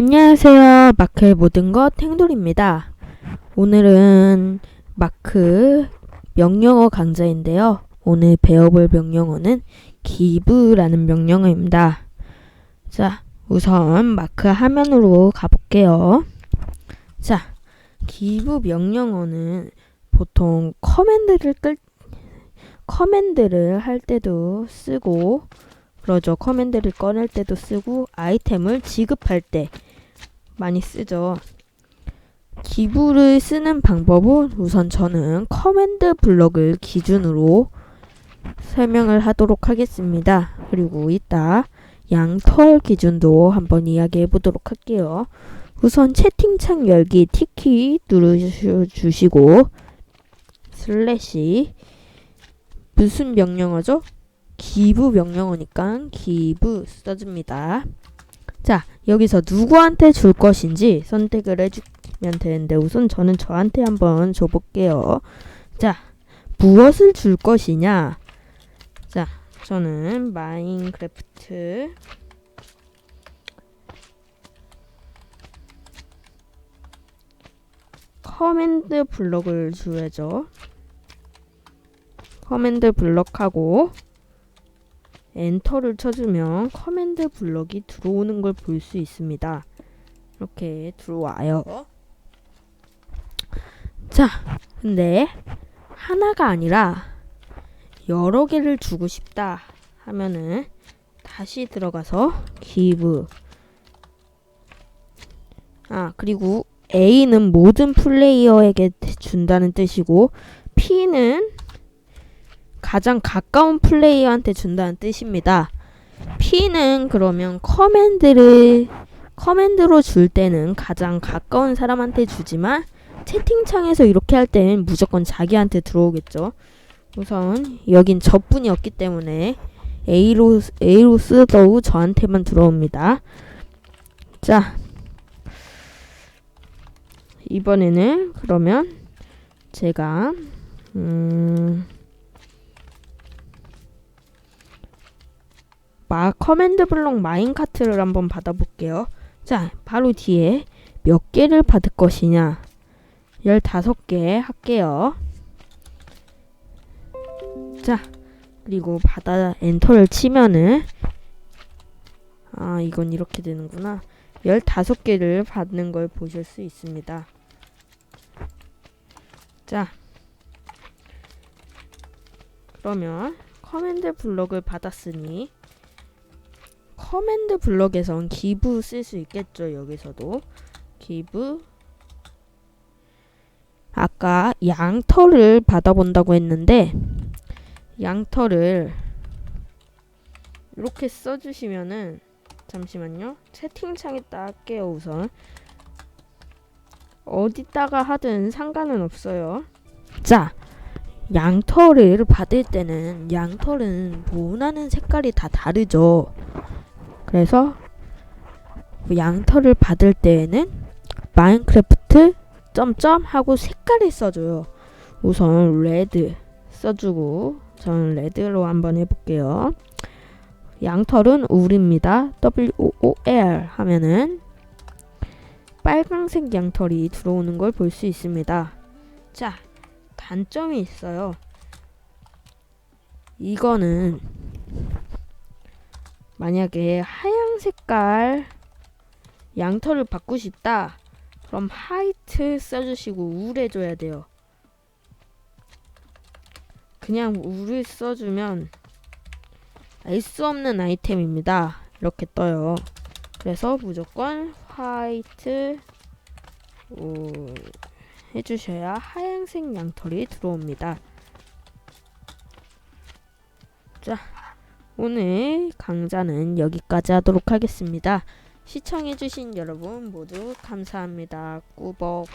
안녕하세요. 마크의 모든 것 탱돌입니다. 오늘은 마크 명령어 강좌인데요. 오늘 배워볼 명령어는 기브라는 명령어입니다. 자, 우선 마크 화면으로 가볼게요. 자, 기브 명령어는 보통 커맨드를 끌 커맨드를 할 때도 쓰고 그러죠. 커맨드를 꺼낼 때도 쓰고 아이템을 지급할 때 많이 쓰죠. 기부를 쓰는 방법은 우선 저는 커맨드 블럭을 기준으로 설명을 하도록 하겠습니다. 그리고 이따 양털 기준도 한번 이야기해 보도록 할게요. 우선 채팅창 열기 티키 누르주시고 슬래시 무슨 명령어죠? 기부 명령어니까 기부 써줍니다. 자, 여기서 누구한테 줄 것인지 선택을 해주면 되는데 우선 저는 저한테 한번 줘볼게요. 자, 무엇을 줄 것이냐? 자, 저는 마인크래프트 커맨드 블럭을 줘야죠. 커맨드 블럭하고 엔터를 쳐주면 커맨드 블럭이 들어오는 걸 볼 수 있습니다. 이렇게 들어와요. 자, 근데 하나가 아니라 여러 개를 주고 싶다 하면은 다시 들어가서 give 아 그리고 A는 모든 플레이어에게 준다는 뜻이고 P는 가장 가까운 플레이어한테 준다는 뜻입니다. P는 그러면 커맨드를 커맨드로 줄 때는 가장 가까운 사람한테 주지만 채팅창에서 이렇게 할 때는 무조건 자기한테 들어오겠죠. 우선 여긴 저뿐이 없기 때문에 A로 A로 쓰더우 저한테만 들어옵니다. 자 이번에는 그러면 제가 음. 마 커맨드 블록 마인카트를 한번 받아볼게요. 자, 바로 뒤에 몇 개를 받을 것이냐. 15개 할게요. 자, 그리고 받아 엔터를 치면은 아, 이건 이렇게 되는구나. 15개를 받는 걸 보실 수 있습니다. 자, 그러면 커맨드 블럭을 받았으니 커맨드 블럭에선 기부 쓸 수 있겠죠. 여기서도 기부 아까 양털을 받아본다고 했는데 양털을 이렇게 써주시면은 잠시만요. 채팅창에다 할게요. 우선 어디다가 하든 상관은 없어요. 자, 양털을 받을 때는 양털은 원하는 색깔이 다 다르죠. 그래서 양털을 받을 때에는 마인크래프트 점점 하고 색깔을 써줘요. 우선 레드 써주고 저는 레드로 한번 해볼게요. 양털은 울입니다. W O O L 하면은 빨강색 양털이 들어오는 걸 볼 수 있습니다. 자, 단점이 있어요. 이거는 만약에 하얀 색깔 양털을 싶다. 그럼 화이트 써주시고 우울해 줘야 돼요. 그냥 우를 써주면 알 수 없는 아이템입니다. 이렇게 떠요. 그래서 무조건 화이트 우 해주셔야 하얀색 양털이 들어옵니다. 자, 오늘 강좌는 여기까지 하도록 하겠습니다. 시청해주신 여러분 모두 감사합니다. 꾸벅.